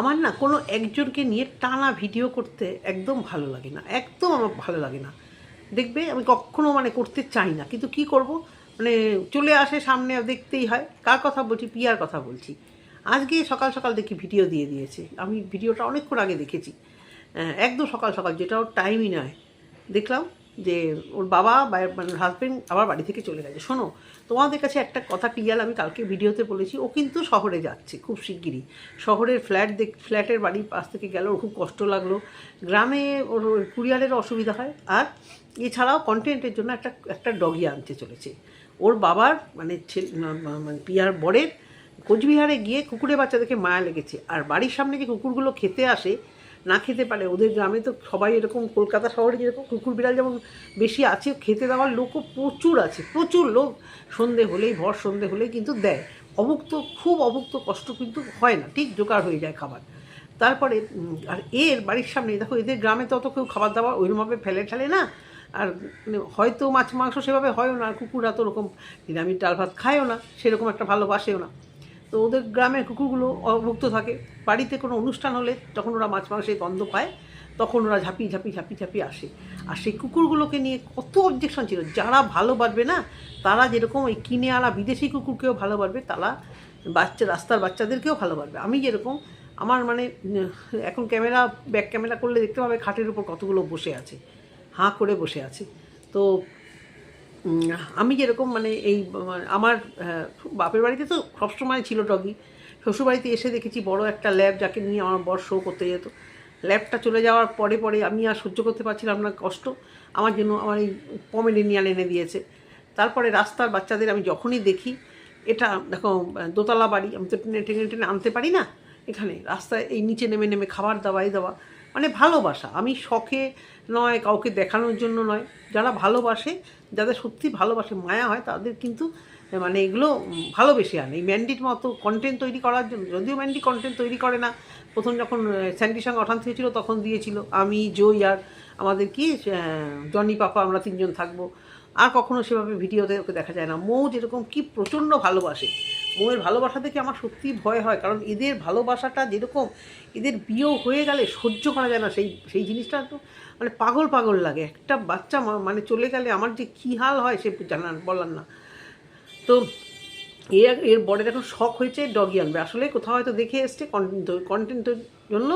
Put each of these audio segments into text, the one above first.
আমার না কোনো একজনকে নিয়ে টানা ভিডিও করতে একদম ভালো লাগে না, একদম আমার ভালো লাগে না। দেখবে আমি কখনো মানে করতে চাই না, কিন্তু কি করব? মানে চলে আসে সামনে দেখতেই হয়, কার কথা বলছি, পিয়ার কথা বলছি। আজকে সকাল সকাল দেখি ভিডিও দিয়ে দিয়েছে, আমি ভিডিওটা অনেকক্ষণ আগে দেখেছি। একদম সকাল সকাল, যেটা ওর টাইমই নয়। দেখলাম যে ওর বাবা মানে হাজবেন্ড আবার বাড়ি থেকে চলে গেছে। শোনো, তোমাদের কাছে একটা কথা ক্লিয়ার আমি কালকে ভিডিওতে বলেছি, ও কিন্তু শহরে যাচ্ছে খুব শিগগিরই। শহরের ফ্ল্যাট দেখ ফ্ল্যাটের বাড়ির পাশ থেকে গেল, ওর খুব কষ্ট লাগল। গ্রামে ওর কুরিয়ারের অসুবিধা হয়। আর এছাড়াও কন্টেন্টের জন্য একটা একটা ডগি আনতে চলেছে। ওর বাবার মানে ছেলে মানে পিয়ার বরের কোচবিহারে গিয়ে কুকুরের বাচ্চাদেরকে মায়া লেগেছে। আর বাড়ির সামনে যে কুকুরগুলো খেতে আসে না খেতে পারে। ওদের গ্রামে তো সবাই এরকম, কলকাতা শহরে যেরকম কুকুর বিড়াল যেমন বেশি আছে, খেতে দেওয়ার লোকও প্রচুর আছে। প্রচুর লোক সন্ধে হলেই, ভর সন্ধে হলেই কিন্তু দেয়। অভুক্ত, খুব অভুক্ত কষ্ট কিন্তু হয় না, ঠিক জোগাড় হয়ে যায় খাবার। তারপরে আর এর বাড়ির সামনে, দেখো এদের গ্রামে তো অত কেউ খাবার দাবার ওইরকমভাবে ফেলে ঠেলে না। আর মানে হয়তো মাছ, মাংস সেভাবে হয়ও না, আর কুকুররা তো ওরকম নিরামিষ ডাল ভাত খায়ও না, সেরকম একটা ভালোবাসেও না। তো ওদের গ্রামের কুকুরগুলো অভুক্ত থাকে। বাড়িতে কোনো অনুষ্ঠান হলে যখন ওরা মাছ মাংসের গন্ধ পায়, তখন ওরা ঝাঁপিয়ে ঝাঁপিয়ে ঝাঁপিয়ে ঝাঁপিয়ে আসে। আর সেই কুকুরগুলোকে নিয়ে কত অবজেকশন ছিল। যারা ভালোবাসবে না, তারা যেরকম ওই কিনে আনা বিদেশি কুকুরকেও ভালোবাসবে তারা বাচ্চা, রাস্তার বাচ্চাদেরকেও ভালোবাসবে আমি যেরকম আমার মানে এখন ক্যামেরা ব্যাক ক্যামেরা করলে দেখতে পাবে খাটের উপর কতগুলো বসে আছে, হাঁ করে বসে আছে। তো আমি যেরকম মানে এই মানে আমার বাপের বাড়িতে তো সবসময় ছিল ডগি। শ্বশুরবাড়িতে এসে দেখেছি বড় একটা ল্যাব যাকে নিয়ে আমার বর শো করতে যেত। ল্যাবটা চলে যাওয়ার পরে পরে আমি আর সহ্য করতে পারছিলাম না, কষ্ট। আমার জন্য আমার এই পমেডিনিয়ান এনে দিয়েছে। তারপরে রাস্তার বাচ্চাদের আমি যখনই দেখি, এটা দেখো, দোতলা বাড়ি, আমি তো টেনে টেনে টেনে আনতে পারি না। এখানে রাস্তায় এই নিচে নেমে নেমে খাবার দাওয়া দেওয়া। মানে ভালোবাসা। আমি শখে নয়, কাউকে দেখানোর জন্য নয়। যারা ভালোবাসে, যাদের সত্যি ভালোবাসে, মায়া হয়, তাদের কিন্তু মানে এগুলো ভালোবেসে আনে। এই ম্যান্ডির মতো কন্টেন্ট তৈরি করার জন্য, যদিও ম্যান্ডি কন্টেন্ট তৈরি করে না। প্রথম যখন স্যান্ডির সঙ্গে অঠান হয়েছিল, তখন দিয়েছিল। আমি জই আর আমাদের কি জনি, পাপা, আমরা তিনজন থাকব। আর কখনো সেভাবে ভিডিওতে ওকে দেখা যায় না। মৌ যেরকম কি প্রচণ্ড ভালোবাসে। মৌয়ের ভালোবাসা দেখে আমার সত্যিই ভয় হয়। কারণ এদের ভালোবাসাটা যেরকম এদের বিয়েও হয়ে গেলে সহ্য করা যায় না। সেই সেই জিনিসটা তো মানে পাগল পাগল লাগে। একটা বাচ্চা মানে চলে গেলে আমার যে কী হাল হয় সে জানান বলার না। তো এর এর বড়ের এখন শখ হয়েছে ডগি আনবে। আসলে কোথাও হয়তো দেখে এসছে কন্টেন্ট কন্টেন্টের জন্য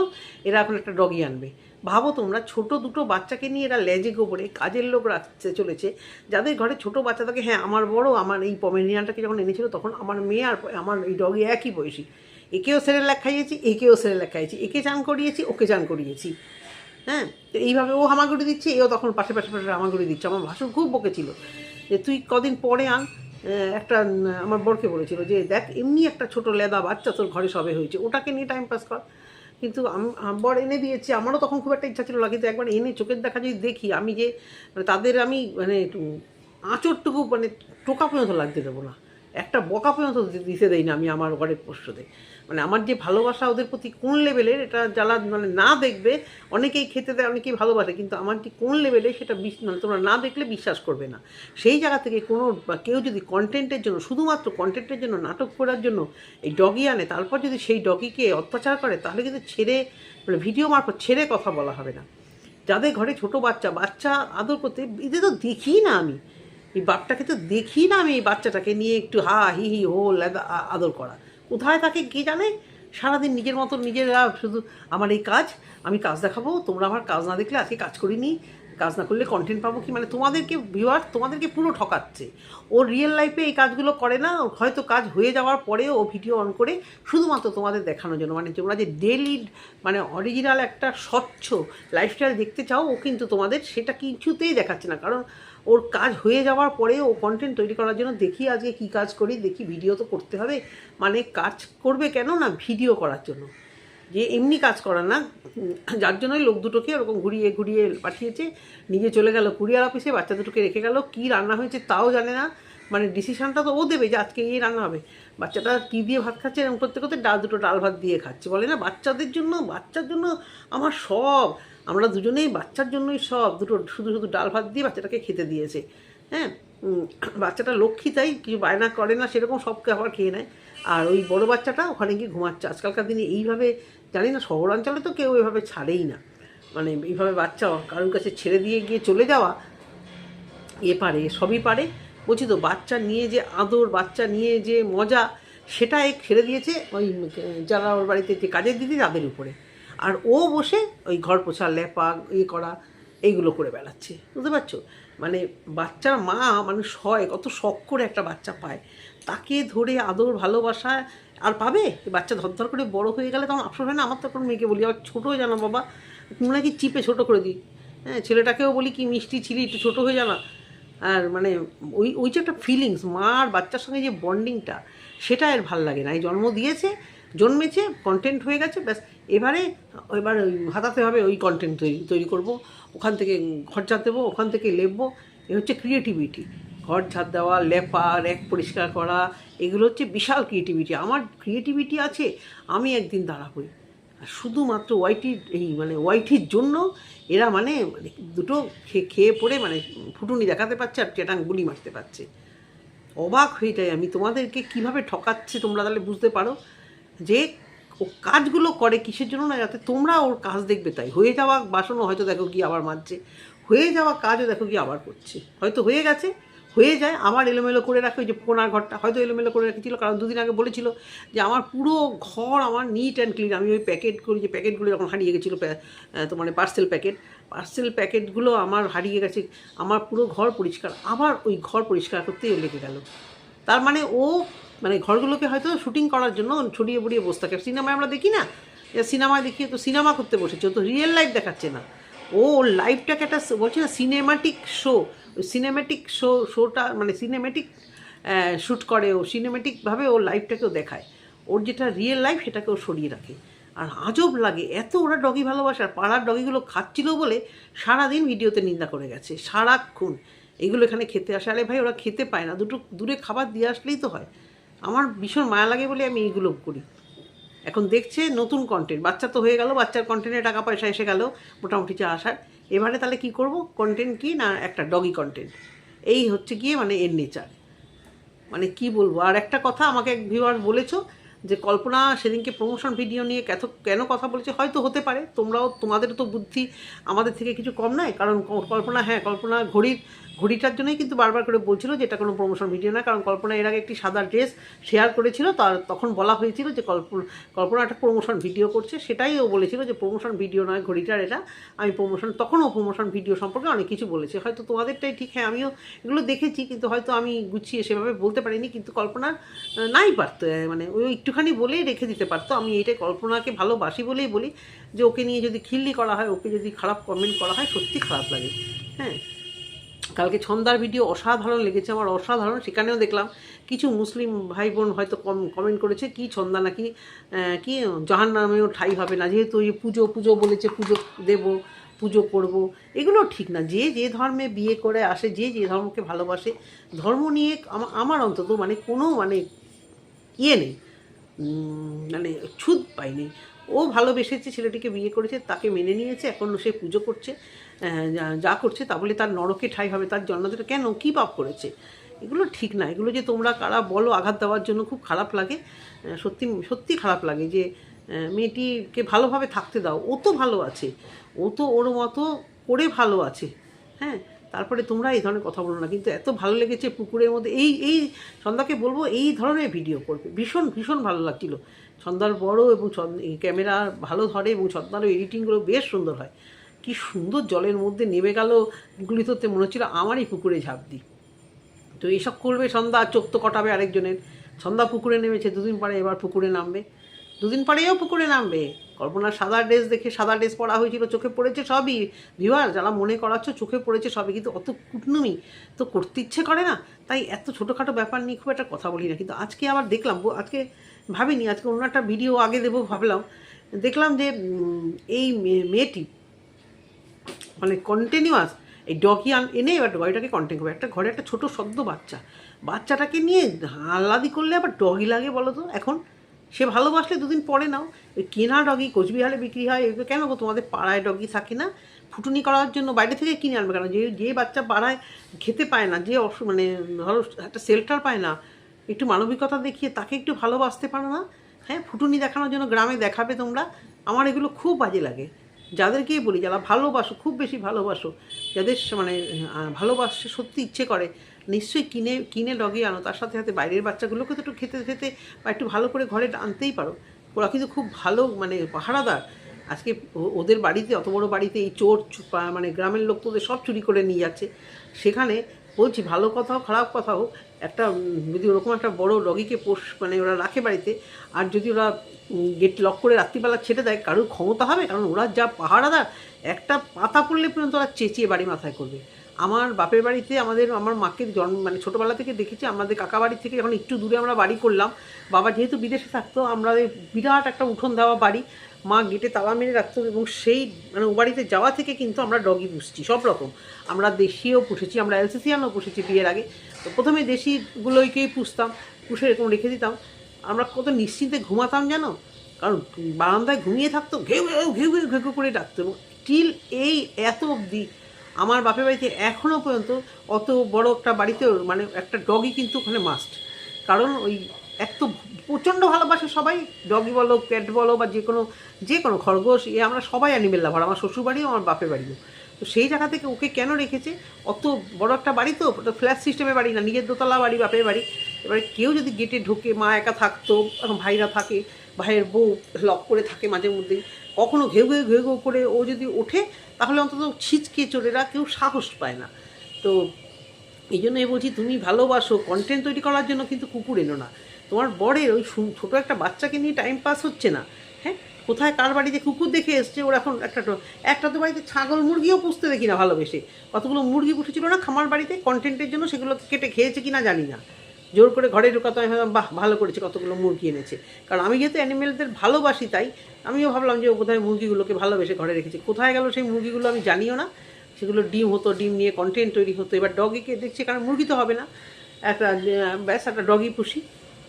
এরা এখন একটা ডগি আনবে। ভাবো তোমরা, ছোট দুটো বাচ্চাকে নিয়ে এরা লেজে গোবরে কাজের লোক রাখতে চলেছে। যাদের ঘরে ছোট বাচ্চা থাকে হ্যাঁ আমার বড়, আমার এই পমেনিয়ানটাকে যখন এনেছিল, তখন আমার মেয়ে আর আমার এই ডগি একই বয়সী। একেও সেরেলাক খাইয়েছি, একেও সেরেলাক খাইয়েছি। একে চান করিয়েছি, ওকে চান করিয়েছি। হ্যাঁ তো এইভাবে ও হামাগুড়ি দিচ্ছে, এও তখন পাশে পাশে পাশে হামাগুড়ি দিচ্ছে। আমার ভাসুর খুব বকেছিল যে, তুই কদিন পরে আন। একটা, আমার বরকে বলেছিল যে, দেখ, এমনি একটা ছোট লেদা বাচ্চা তোর ঘরে সবে হয়েছে। ওটাকে নিয়ে টাইম পাস কর। কিন্তু বর এনে দিয়েছে, আমারও তখন খুব একটা ইচ্ছা ছিল না, কিন্তু একবার এনে চোখের দেখা যদি দেখি, আমি যে মানে তাদের আমি মানে আঁচড়টুকু মানে টোকা পর্যন্ত লাগতে দেবো না। একটা বকা পর্যন্ত দিতে দেই না আমি আমার ঘরের পোষ্যদের মানে আমার যে ভালোবাসা ওদের প্রতি কোন লেভেলের, এটা যারা মানে না দেখবে, অনেকেই খেতে দেয়, অনেকেই ভালোবাসে, কিন্তু আমার যে কোন লেভেলে সেটা মানে তোমরা না দেখলে বিশ্বাস করবে না। সেই জায়গা থেকে কোনো, বা কেউ যদি কন্টেন্টের জন্য, শুধুমাত্র কন্টেন্টের জন্য নাটক করার জন্য এই ডগি আনে, তারপর যদি সেই ডগিকে অত্যাচার করে, তাহলে কিন্তু ছেড়ে মানে ভিডিও মারফত ছেড়ে কথা বলা হবে না। যাদের ঘরে ছোট বাচ্চা বাচ্চা আদর করতে, এদের তো দেখি না আমি। এই বাপটাকে তো দেখি না আমি এই বাচ্চাটাকে নিয়ে একটু হা, হি হি, হো আদর করা। কোথায় থাকে কে জানে? সারাদিন নিজের মতো নিজেরা শুধু, আমার এই কাজ, আমি কাজ দেখাবো, তোমরা আমার কাজ না দেখলে আজকে কাজ করিনি। কাজ না করলে কন্টেন্ট পাবো কি? মানে তোমাদেরকে ভিউয়ার তোমাদেরকে পুরো ঠকাচ্ছে। ও রিয়েল লাইফে এই কাজগুলো করে না, হয়তো কাজ হয়ে যাওয়ার পরেও ও ভিডিও অন করে শুধুমাত্র তোমাদের দেখানোর জন্য। মানে তোমরা যে ডেলি মানে অরিজিনাল একটা স্বচ্ছ লাইফস্টাইল দেখতে চাও, ও কিন্তু তোমাদের সেটা কিছুতেই দেখাচ্ছে না। কারণ ওর কাজ হয়ে যাওয়ার পরে ও কন্টেন্ট তৈরি করার জন্য দেখি আজকে কী কাজ করি, দেখি ভিডিও তো করতে হবে। মানে কাজ করবে কেন না ভিডিও করার জন্য? যে এমনি কাজ করার না, যার জন্যই লোক দুটোকে ওরকম ঘুরিয়ে ঘুরিয়ে পাঠিয়েছে নিজে চলে গেল কুরিয়ার অফিসে, বাচ্চা দুটোকে রেখে গেল, কী রান্না হয়েছে তাও জানে না মানে ডিসিশানটা তো ও দেবে যে আজকে এই রান্না হবে। বাচ্চাটা কী দিয়ে ভাত খাচ্ছে এরকম করতে করতে ডাল দুটো ডাল ভাত দিয়ে খাচ্ছে, বলে না বাচ্চাদের জন্য, বাচ্চার জন্য আমার সব, আমরা দুজনেই বাচ্চার জন্যই সব, দুটো শুধু শুধু ডাল ভাত দিয়ে বাচ্চাটাকে খেতে দিয়েছে হ্যাঁ? বাচ্চাটা লক্ষ্মী তাই কিছু বায়না করে না, সেরকম সব খাবার খেয়ে নেয়। আর ওই বড় বাচ্চাটা ওখানে গিয়ে ঘুমাচ্ছে। আজকালকার দিনে এইভাবে জানি না, শহরাঞ্চলে তো কেউ এভাবে ছাড়েই না। মানে এইভাবে বাচ্চা কারোর কাছে ছেড়ে দিয়ে গিয়ে চলে যাওয়া, এ পারে, সবই পারে। বলছি তো, বাচ্চা নিয়ে যে আদর, বাচ্চা নিয়ে যে মজা সেটাই ছেড়ে দিয়েছে ওই যারা ওর বাড়িতে যে কাজের দিদি তাদের উপরে। আর ও বসে ওই ঘর পোছা, লেপা ইয়ে করা এইগুলো করে বেড়াচ্ছে। বুঝতে পারছ? মানে বাচ্চার মা মানুষ হয় কত শখ করে একটা বাচ্চা পায়। তাকে ধরে আদর, ভালোবাসা আর পাবে? বাচ্চা ধরধর করে বড় হয়ে গেলে তখন আফসোস হয় না? আমার তো এখন মেয়েকে বলি আবার ছোটো জানো বাবা। তুমি কি চিপে ছোটো করে দিই। হ্যাঁ ছেলেটাকেও বলি কি, মিষ্টি ছিলি, একটু ছোটো হয়ে জানা আর মানে ওই ওই যে একটা ফিলিংস মা আর বাচ্চার সঙ্গে যে বন্ডিংটা সেটা এর ভালো লাগে না। এই জন্ম দিয়েছে জন্মেছে কন্টেন্ট হয়ে গেছে, ব্যাস। এবারে এবার ওই হাতাতে হবে ওই কন্টেন্ট তৈরি তৈরি করব। ওখান থেকে ঘর ঝাড় দেবো, ওখান থেকে লেপবো। এ হচ্ছে ক্রিয়েটিভিটি ঘর ঝাড় দেওয়া, লেপা, র্যাক পরিষ্কার করা, এগুলো হচ্ছে বিশাল ক্রিয়েটিভিটি আমার ক্রিয়েটিভিটি আছে, আমি একদিন দাঁড়াবই। আর শুধুমাত্র ওয়াইটির এই মানে ওয়াইটির জন্য এরা মানে মানে দুটো খেয়ে খেয়ে পড়ে মানে ফুটুনি দেখাতে পারছে আর চেটাং গুলি মারতে পারছে। অবাক হয়ে যাই আমি। তোমাদেরকে কীভাবে ঠকাচ্ছে তোমরা তাহলে বুঝতে পারো। যে ও কাজগুলো করে কিসের জন্য না, যাতে তোমরা ওর কাজ দেখবে তাই। হয়ে যাওয়া বাসনও হয়তো দেখো কি আবার মাজছে। হয়ে যাওয়া কাজও দেখো কি আবার করছে। হয়তো হয়ে গেছে, হয়ে যায়, আবার এলোমেলো করে রাখে ওই যে পোনার ঘরটা। হয়তো এলোমেলো করে রেখেছিল, কারণ দুদিন আগে বলেছিল যে আমার পুরো ঘর আমার নিট অ্যান্ড ক্লিন আমি ওই প্যাকেট করি যে প্যাকেটগুলো যখন হারিয়ে গেছিল তোমার পার্সেল প্যাকেট পার্সেল প্যাকেটগুলো আমার হারিয়ে গেছে, আমার পুরো ঘর পরিষ্কার। আবার ওই ঘর পরিষ্কার করতেই লেগে গেল। তার মানে ও মানে ঘরগুলোকে হয়তো শুটিং করার জন্য ছড়িয়ে বড়িয়ে বসে থাকে। সিনেমায় আমরা দেখি না? সিনেমায় দেখিয়ে তো সিনেমা করতে বসেছে তো রিয়েল লাইফ দেখাচ্ছে না। ও লাইফটাকে একটা বলছে না সিনেমাটিক শো সিনেমেটিক শো শোটা মানে সিনেমেটিক শ্যুট করে ও সিনেমেটিকভাবে ওর লাইফটাকেও দেখায়। ওর যেটা রিয়েল লাইফ সেটাকেও সরিয়ে রাখে। আর আজব লাগে, এত ওরা ডগি ভালোবাসে, আর পাড়ার ডগিগুলো খাচ্ছিল বলে সারাদিন ভিডিওতে নিন্দা করে গেছে, সারাক্ষণ। এগুলো এখানে খেতে আসে। আরে ভাই, ওরা খেতে পায় না, দুটো দূরে খাবার দিয়ে আসলেই তো হয়। আমার ভীষণ মায়া লাগে বলে আমি এইগুলো করি। এখন দেখছে নতুন কন্টেন্ট বাচ্চা তো হয়ে গেল, বাচ্চার কন্টেন্টে টাকা পয়সা এসে গেল, মোটামুটি যা আসার। এবারে তাহলে কি করব? কন্টেন্ট কি না একটা ডগি কন্টেন্ট এই হচ্ছে গিয়ে মানে এর নেচার মানে কি বলব? আর একটা কথা আমাকে এক ভিউয়ার বলেছ যে, কল্পনা সেদিনকে প্রমোশন ভিডিও নিয়ে কেন কেন কথা বলেছে? হয়তো হতে পারে। তোমরাও তোমাদের তো বুদ্ধি আমাদের থেকে কিছু কম নয়। কারণ কল্পনা হ্যাঁ কল্পনা ঘড়ির ঘড়িটার জন্যই কিন্তু বারবার করে বলছিল যে এটা কোনো প্রমোশন ভিডিও না, কারণ কল্পনা এর আগে একটি সাদা ড্রেস শেয়ার করেছিল, তার তখন বলা হয়েছিল যে কল্পনা কল্পনা একটা প্রমোশন ভিডিও করছে, সেটাই ও বলেছিল যে প্রমোশন ভিডিও নয়, ঘড়িটার এটা, আমি প্রমোশন তখনও প্রমোশন ভিডিও সম্পর্কে অনেক কিছু বলেছে। হয়তো তোমাদেরটাই ঠিক হ্যাঁ আমিও এগুলো দেখেছি, কিন্তু হয়তো আমি গুছিয়ে সেভাবে বলতে পারিনি, কিন্তু কল্পনার নাই পারতো মানে ওই একটুখানি বলেই রেখে দিতে পারতো। আমি এটাই কল্পনাকে ভালোবাসি বলেই বলি, যে ওকে নিয়ে যদি খিল্লি করা হয়, ওকে যদি খারাপ কমেন্ট করা হয়, সত্যি খারাপ লাগে হ্যাঁ। কালকে ছন্দার ভিডিও অসাধারণ লেগেছে, আমার অসাধারণ, সেখানেও দেখলাম কিছু মুসলিম ভাই বোন হয়তো কম কমেন্ট করেছে, কি ছন্দা নাকি কি জাহান নামেও ঠাই হবে না, যেহেতু ওই পুজো পুজো বলেছে, পুজো দেব, পুজো করব এগুলো ঠিক না, যে যে ধর্মে বিয়ে করে আসে, যে যে ধর্মকে ভালোবাসে, ধর্ম নিয়ে আমার অন্তত মানে কোনো মানে ইয়ে নেই মানে ছুদ পাইনি ও ভালোবেসেছে, ছেলেটিকে বিয়ে করেছে, তাকে মেনে নিয়েছে, এখন সে পুজো করছে যা- করছে, তা বলে তার নরকে ঠাই হবে, তার জন্মদিনে কেন, কী পাপ করেছে? এগুলো ঠিক না, এগুলো যে তোমরা কারা বলো, আঘাত দেওয়ার জন্য খুব খারাপ লাগে সত্যি সত্যি খারাপ লাগে যে মেয়েটিকে ভালোভাবে থাকতে দাও, ও তো ভালো আছে, ও তো ওর মতো করে ভালো আছে হ্যাঁ? তারপরে তোমরা এই ধরনের কথা বলো না, কিন্তু এত ভালো লেগেছে পুকুরের মধ্যে, এই এই সন্ধ্যাকে বলব, এই ধরনের ভিডিও করবে, ভীষণ ভীষণ ভালো লাগছিল। সন্ধ্যার বড় এবং ক্যামেরা ভালো ধরে এবং ছন্দারও এডিটিংগুলো বেশ সুন্দর হয়। কি সুন্দর জলের মধ্যে নেমে গেল গুলিতোতে মনে হচ্ছিল আমারই পুকুরে ঝাঁপ দিই। তো এসব করবে সন্ধ্যা চোখ তো কটাবে আরেকজনের। সন্ধ্যা পুকুরে নেমেছে, দুদিন পরে এবার পুকুরে নামবে। দুদিন পরেও পুকুরে নামবে। কল্পনার সাদা ড্রেস দেখে সাদা ড্রেস পরা হয়েছিল, চোখে পড়েছে সবই। ভিউয়ার, যারা মনে করাচ্ছ চোখে পড়েছে সবই, কিন্তু অত কুটনুমি তো করতে ইচ্ছে করে না। তাই এত ছোটোখাটো ব্যাপার নিয়ে খুব একটা কথা বলি না। কিন্তু আজকে আবার দেখলাম আজকে ভাবিনি, আজকে অন্য একটা ভিডিও আগে দেবো ভাবলাম। দেখলাম যে এই মেয়েটি মানে কন্টিনিউয়াস এই ডগি আন এনে এবার ডগিটাকে কন্টেন্ট করবে। একটা ঘরে একটা ছোট সদ্য বাচ্চা। বাচ্চাটাকে নিয়ে আহ্লাদি করলে আবার ডগি লাগে বলো তো এখন সে ভালোবাসলে, দুদিন পরে নাও। ওই কেনা ডগি কোচবিহারে বিক্রি হয়, এগুলো কেন গো তোমাদের পাড়ায় ডগি থাকে না? ফুটুনি করার জন্য বাইরে থেকে কিনে আনবে কেন? যে যে বাচ্চা পাড়ায় খেতে পায় না, যে অস- মানে ধরো একটা শেল্টার পায় না একটু মানবিকতা দেখিয়ে তাকে একটু ভালোবাসতে পারো না? হ্যাঁ ফুটুনি দেখানোর জন্য গ্রামে দেখাবে তোমরা। আমার এগুলো খুব বাজে লাগে। যাদেরকেই বলি যারা ভালোবাসো খুব বেশি ভালোবাসো যাদের মানে আহ, ভালোবাসতে সত্যি ইচ্ছে করে নিশ্চয়ই কিনে কিনে ডগি আনো। তার সাথে সাথে বাইরের বাচ্চাগুলোকে তো একটু খেতে খেতে বা একটু ভালো করে ঘরে আনতেই পারো। ওরা কিন্তু খুব ভালো মানে পাহারাদার। আজকে ওদের বাড়িতে অত বড় বাড়িতে এই চোর মানে গ্রামের লোক তো ওদের সব চুরি করে নিয়ে যাচ্ছে। সেখানে বলছি, ভালো কথাও, খারাপ কথাও। একটা যদি ওরকম একটা বড় ডগিকে পোষ মানে ওরা রাখে বাড়িতে, আর যদি ওরা গেট লক করে রাত্রিবেলা ছেড়ে দেয়, কারোর ক্ষমতা হবে? কারণ ওরা যা পাহারাদার, একটা পাতা পড়লে পর্যন্ত ওরা চেঁচিয়ে বাড়ি মাথায় করবে। আমার বাপের বাড়িতে আমাদের, আমার মাকে জন্ম মানে ছোটোবেলা থেকে দেখেছি, আমাদের কাকা বাড়ি থেকে যখন একটু দূরে আমরা বাড়ি করলাম। বাবা যেহেতু বিদেশে থাকতো, আমরা বিরাট একটা উঠোন দেওয়া বাড়ি। মা গেটে তালা মেরে রাখতো এবং সেই মানে ও বাড়িতে যাওয়া থেকে কিন্তু আমরা ডগি পুষছি, সব রকম। আমরা দেশিও পুষেছি, আমরা এলসিসিয়ানও পুষেছি বিয়ের আগে। তো প্রথমে দেশিগুলোকেই পুষতাম, পুষে এরকম রেখে দিতাম। আমরা কত নিশ্চিন্তে ঘুমাতাম জানো? কারণ বারান্দায় ঘুমিয়ে থাকতো, ঘেউ ঘেউ ঘেউ ঘেউ ঘেউ ঘেউ করে ডাকতো এবং টিল এই এত অবধি আমার বাপের বাড়িতে এখনও পর্যন্ত অত বড় একটা বাড়িতেও মানে একটা ডগই কিন্তু ওখানে মাস্ট কারণ ওই এক তো প্রচণ্ড ভালোবাসে সবাই ডগি বলো ক্যাট বলো বা যে কোনো যে কোনো খরগোশ, এ আমরা সবাই অ্যানিমেল লাভার আমার শ্বশুরবাড়িও, আমার বাপের বাড়িও। তো সেই জায়গা থেকে ওকে কেন রেখেছে? অত বড় একটা বাড়ি তো ফ্ল্যাট সিস্টেমের বাড়ি না, নিজের দোতলা বাড়ি, বাপের বাড়ি। এবারে কেউ যদি গেটে ঢোকে, মা একা থাকতো, ভাইরা থাকে ভাইয়ের বউ লক করে থাকে মাঝে মধ্যেই। কখনো ঘেউ ঘেউ ঘেউ ঘেউ করে ও যদি ওঠে, তাহলে অন্তত ছিচকে চোরেরা কেউ সাহস পায় না। তো এই জন্য এ বলছি, তুমি ভালোবাসো কন্টেন্ট তৈরি করার জন্য কিন্তু কুকুর এনো না। তোমার বরের ওই ছোটো একটা বাচ্চাকে নিয়ে টাইম পাস হচ্ছে না। হ্যাঁ? কোথায় কার বাড়িতে কুকুর দেখে এসছে, ওর এখন একটা একটা তো বাড়িতে ছাগল মুরগিও পুষতে দেখি না ভালোবেসে। কতগুলো মুরগি পুষেছিল না খামার বাড়িতে? কন্টেন্টের জন্য সেগুলো কেটে খেয়েছে কি না জানি না। জোর করে ঘরে ঢোকাতো আমি ভাবলাম, বাহ, ভালো করেছে, কতগুলো মুরগি এনেছে। কারণ আমি যেহেতু অ্যানিমেলদের ভালোবাসি তাই, আমিও ভাবলাম যে ও বোধহয় মুরগিগুলোকে ভালোবেসে ঘরে রেখেছে। কোথায় গেল সেই মুরগিগুলো আমি জানিও না। সেগুলো ডিম হতো, ডিম নিয়ে কন্টেন্ট তৈরি হতো। এবার ডগিকে দেখছি, কারণ মুরগি তো হবে না। একটা ব্যাস, একটা ডগি পুষি।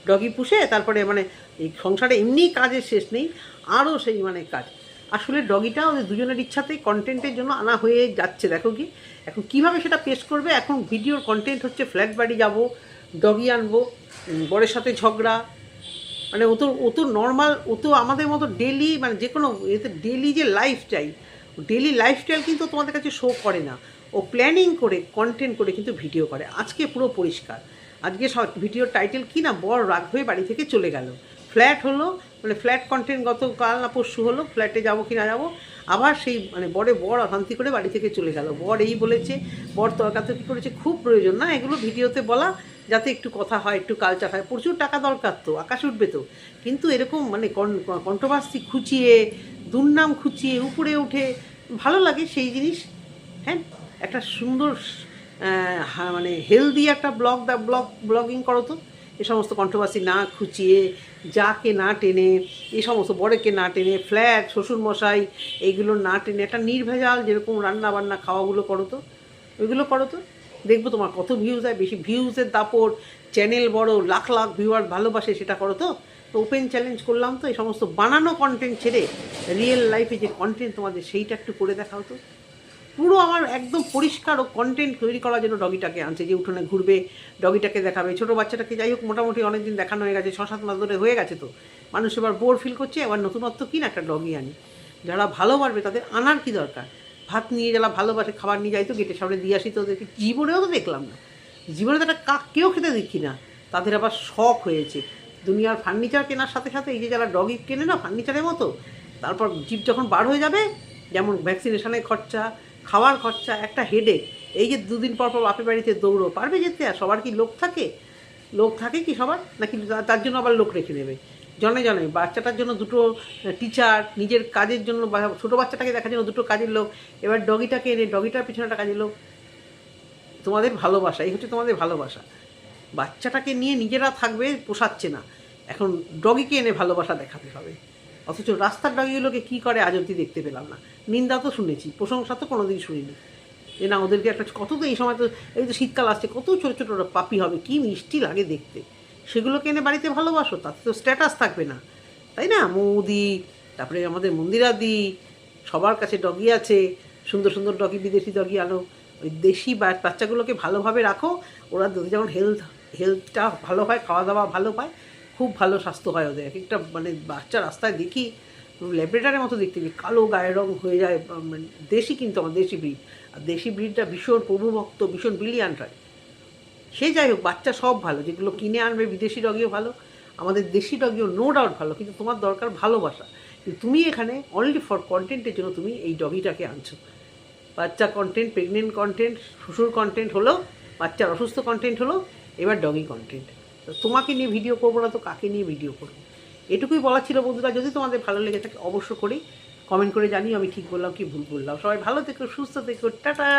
ডগি পুষে, তারপরে মানে এই সংসারে এমনি কাজের শেষ নেই, আরও সেই মানে কাজ। আসলে ডগিটা ওদের দুজনের ইচ্ছাতেই কন্টেন্টের জন্য আনা হয়ে যাচ্ছে, দেখো কি? এখন কীভাবে সেটা পেশ করবে? এখন ভিডিওর কন্টেন্ট হচ্ছে ফ্ল্যাট বাড়ি যাব। ডগি আনব বরের সাথে ঝগড়া মানে ও তো ও তো নর্মাল ও তো আমাদের মতো ডেলি মানে যে কোনো এতে ডেলি যে লাইফস্টাইল ডেলি লাইফস্টাইল কিন্তু তোমাদের কাছে শো করে না। ও প্ল্যানিং করে কন্টেন্ট করে কিন্তু ভিডিও করে। আজকে পুরো পরিষ্কার। আজকে সব ভিডিওর টাইটেল কি না, বর রাগ হয়ে বাড়ি থেকে চলে গেল। ফ্ল্যাট হলো মানে ফ্ল্যাট কন্টেন্ট গতকাল না পরশু হলো ফ্ল্যাটে যাব কি না যাব, আবার সেই মানে বরে বর অশান্তি করে বাড়ি থেকে চলে গেল। বর এই বলেছে, বর তর্কাতর্কি করেছে, খুব প্রয়োজন না, এগুলো ভিডিওতে বলা। যাতে একটু কথা হয়, একটু কালচার হয়। প্রচুর টাকা দরকার তো, আকাশ উঠবে তো। কিন্তু এরকম মানে কন্ট্রোভার্সি খুঁচিয়ে, দুর্নাম খুঁচিয়ে উপরে উঠে ভালো লাগে সেই জিনিস। হ্যাঁ একটা সুন্দর মানে হেলদি একটা ব্লগ দা ব্লগ ব্লগিং করো তো। এ সমস্ত কন্ট্রোভার্সি না খুঁচিয়ে, যাকে না টেনে, এ সমস্ত বড়কে না টেনে ফ্ল্যাট শ্বশুরমশাই, এইগুলো না টেনে, একটা নির্ভেজাল যেরকম রান্না বান্না খাওয়াগুলো করো তো, ওইগুলো করো তো। দেখব তোমার কত ভিউজ হয়, বেশি ভিউজের দাপট চ্যানেল বড়, লাখ লাখ ভিউয়ার ভালোবাসে সেটা করো তো। তো ওপেন চ্যালেঞ্জ করলাম তো, এই সমস্ত বানানো কন্টেন্ট ছেড়ে রিয়েল লাইফে যে কন্টেন্ট তোমাদের সেইটা একটু করে দেখাও তো। পুরো আমার একদম পরিষ্কার ও কন্টেন্ট তৈরি করার জন্য ডগিটাকে আনছে, যে উঠোনে ঘুরবে, ডগিটাকে দেখাবে। ছোটো বাচ্চাটাকে যাই হোক, মোটামুটি অনেকদিন দেখানো হয়ে গেছে ছ সাত মাস ধরে হয়ে গেছে তো। মানুষ এবার বোর ফিল করছে, এবার নতুনত্ব কি না একটা ডগি আনি। যারা ভালো ভালোবাসবে তাদের আনার কি দরকার? ভাত নিয়ে যারা ভালোবাসে খাবার নিয়ে যাই তো, গেটের সামনে দিয়ে আসি তো ওদেরকে। জীবনেও তো দেখলাম না। জীবনে তো একটা কাককেও খেতে দেখি না। তাদের আবার শখ হয়েছে। দুনিয়ার ফার্নিচার কেনার সাথে সাথে এই যে যারা ডগি কেনে না ফার্নিচারের মতো, তারপর জীব যখন বার হয়ে যাবে, যেমন ভ্যাকসিনেশনের খরচা, খাওয়ার খরচা, একটা হেডেক এই যে দুদিন পর পর বাপের বাড়িতে দৌড়ো, পারবে যেতে? আর সবার কি লোক থাকে? লোক থাকে কি সবার? নাকি তার জন্য আবার লোক রেখে নেবে জনে জনে বাচ্চাটার জন্য দুটো টিচার নিজের কাজের জন্য ছোটো বাচ্চাটাকে দেখার জন্য দুটো কাজের লোক, এবার ডগিটাকে এনে, ডগিটার পিছনে একটা কাজের লোক। তোমাদের ভালোবাসা, এই হচ্ছে তোমাদের ভালোবাসা। বাচ্চাটাকে নিয়ে নিজেরা থাকবে, পোষাচ্ছে না। এখন ডগিকে এনে ভালোবাসা দেখাতে হবে। অথচ রাস্তার ডগিগুলোকে কী করে আজ অব্দি দেখতে পেলাম না। নিন্দা তো শুনেছি, প্রশংসা তো কোনোদিন শুনিনি। যে না, ওদেরকে একটা, কত তো এই সময় তো, এই তো শীতকাল আসছে, কত ছোটো ছোটো পাপি হবে, কি মিষ্টি লাগে দেখতে। সেগুলোকে এনে বাড়িতে ভালোবাসো, তাতে তো স্ট্যাটাস থাকবে না। তাই না? মৌদি, তারপরে আমাদের মন্দিরাদি, সবার কাছে ডগি আছে, সুন্দর সুন্দর ডগি বিদেশি ডগি আনো। ওই দেশি বাচ্চাগুলোকে ভালোভাবে রাখো, ওরা যেমন হেলথ হেলথটা ভালো হয় খাওয়া দাওয়া ভালো পায়, খুব ভালো স্বাস্থ্য হয় ওদের। এক একটা মানে বাচ্চা রাস্তায় দেখি, ল্যাবরেটারের মতো দেখতে পাই কালো গায়ের রং হয়ে যায় মানে দেশি কিন্তু আমার দেশি ব্রিড আর দেশি ব্রিডটা ভীষণ প্রভুভক্ত, ভীষণ ব্রিলিয়ান্ট হয়। সে যাই হোক, বাচ্চা সব ভালো, যেগুলো কিনে আনবে বিদেশি ডগিও ভালো, আমাদের দেশি ডগিও নো ডাউট ভালো, কিন্তু তোমার দরকার ভালোবাসা। কিন্তু তুমি এখানে অনলি ফর কন্টেন্টের জন্য তুমি এই ডগিটাকে আনছো। বাচ্চা কন্টেন্ট প্রেগনেন্ট কন্টেন্ট শ্বশুর কন্টেন্ট হলো বাচ্চার অসুস্থ কন্টেন্ট হলো এবার ডগি কন্টেন্ট তোমাকে নিয়ে ভিডিও করব না তো কাকে নিয়ে ভিডিও করব? এটুকুই বলা ছিল বন্ধুরা, যদি তোমাদের ভালো লেগে থাকে অবশ্য করেই কমেন্ট করে জানিও, আমি ঠিক বললাম কি ভুল বললাম। সবাই ভালো থেকো, সুস্থ থেকো, টাটা!